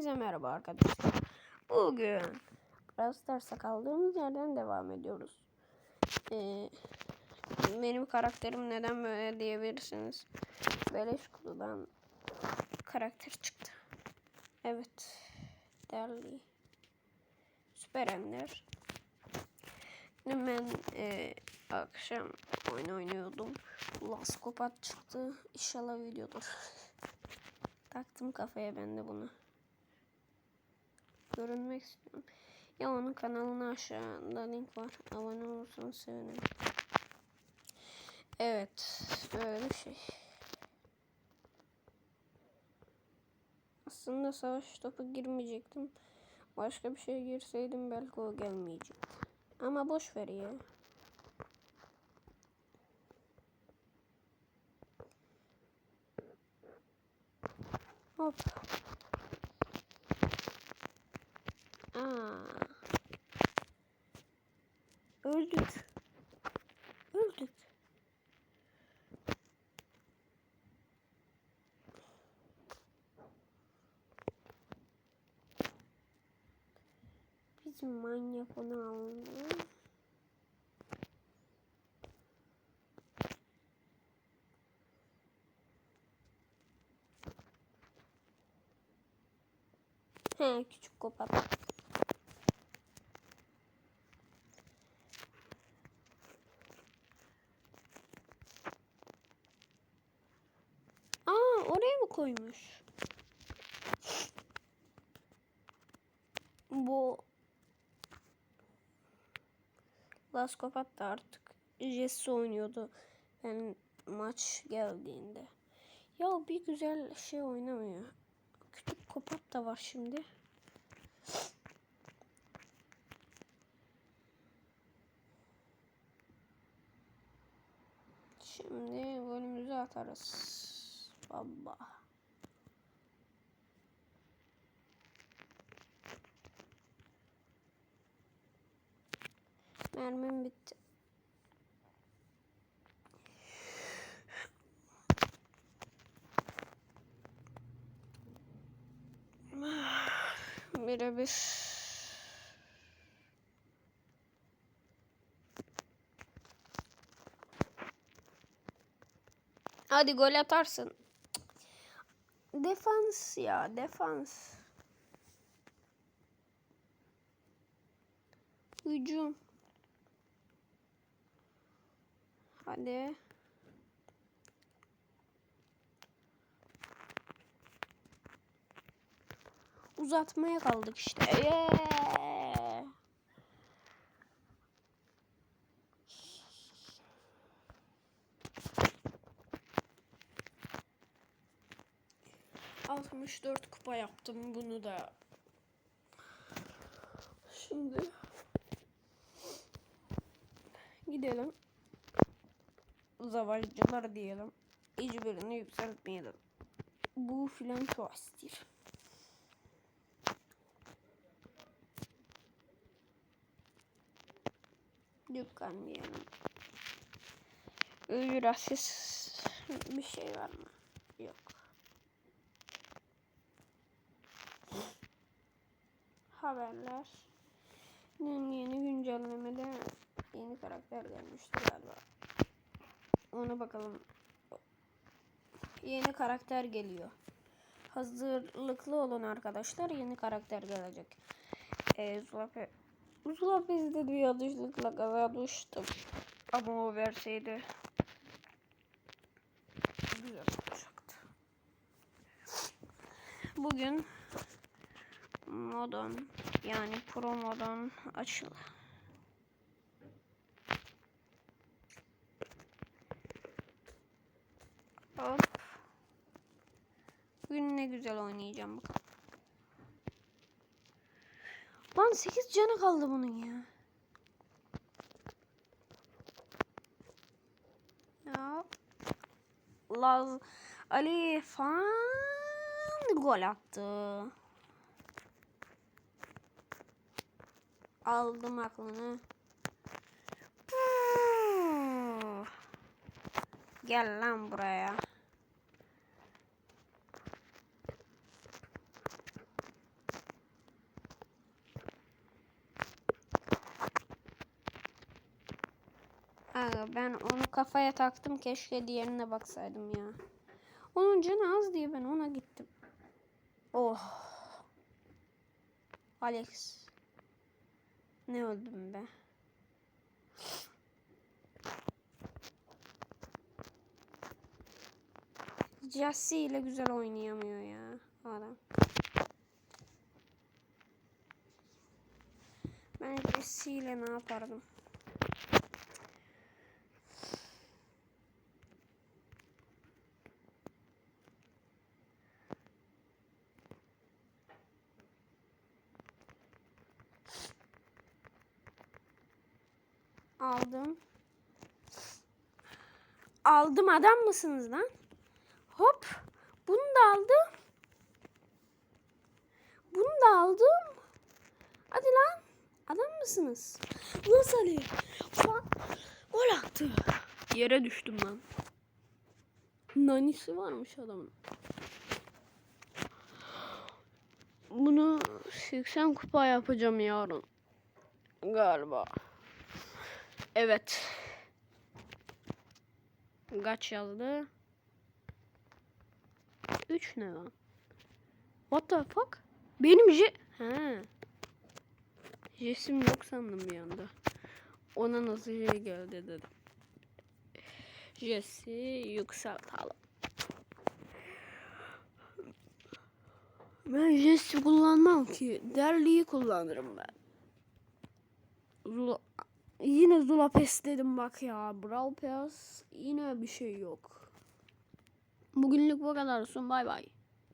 Hepinize merhaba arkadaşlar. Bugün Brawl Stars'a kaldığımız yerden devam ediyoruz. Ee, benim karakterim neden böyle diyebilirsiniz. Beleş kutudan karakter çıktı. Evet. Değerli. Süper Ender. Ben e, akşam oyun oynuyordum. Laskopat çıktı. İnşallah videodur. Taktım kafaya ben de bunu. Görünmek istiyorum. Ya onun kanalına aşağıda link var. Abone olursanız sevinirim. Evet. Böyle bir şey. Aslında savaş topu girmeyecektim. Başka bir şey girseydim belki o gelmeyecekti. Ama boş ver ya. Hop. Öldük. Öldük. Biz manyak onu aldı. He küçük kopat. Koymuş? Bu Laskopat da artık Jesse oynuyordu. Ben maç geldiğinde. Ya bir güzel şey oynamıyor. Küçük kopat da var şimdi. Şimdi golümüzü atarız. Baba. Mermim bitti. Birebir. Hadi gol atarsın. Defans ya defans. Hücum. Hadi. Uzatmaya kaldık işte. Yeah. Altmış dört kupa yaptım bunu da. Şimdi gidelim. Zavallıcılar diyelim. Hiçbirini yükseltmeyelim. Bu filan tuhastir. Dükkan diyelim. Ücretsiz bir şey var mı? Yok. Haberler. Yeni güncellemede yeni karakter gelmişti galiba. Ona bakalım. Yeni karakter geliyor. Hazırlıklı olun arkadaşlar. Yeni karakter gelecek. Ee, Zulape. Zulape'de bir yanlışlıkla kaza düştüm. Ama o verseydi güzel olacaktı. Bugün modon yani pro modon açıldı. Hop. Bugün ne güzel oynayacağım bakalım. Lan 8 canı kaldı bunun ya. Ya. Laz Ali fan gol attı. Aldım aklını. Gel lan buraya. Aga ben onu kafaya taktım. Keşke diğerine baksaydım ya. Onun canı az diye ben ona gittim. Oh. Alex. Ne öldüm be. Jesse ile güzel oynayamıyor ya adam. Ben Jesse ile ne yapardım? Aldım. Aldım adam mısınız lan? Hop. Bunu da aldım. Bunu da aldım. Hadi lan. Adam mısınız? Nasıl? Fa Gol. Yere düştüm lan. Nanisi varmış adamın. Bunu 80 kupa yapacağım yarın. Galiba. Evet. Kaç yazdı? 3 ne lan? What the fuck? Benim je... He. Jesim yok sandım bir anda. Ona nasıl şey geldi dedim. Jesi yükseltelim. Ben Jesi kullanmam ki. Derliği kullanırım ben. Zula... Yine Zula Pes dedim bak ya. Brawl Pass yine bir şey yok. Bugünlük bu kadar olsun. Bay bay.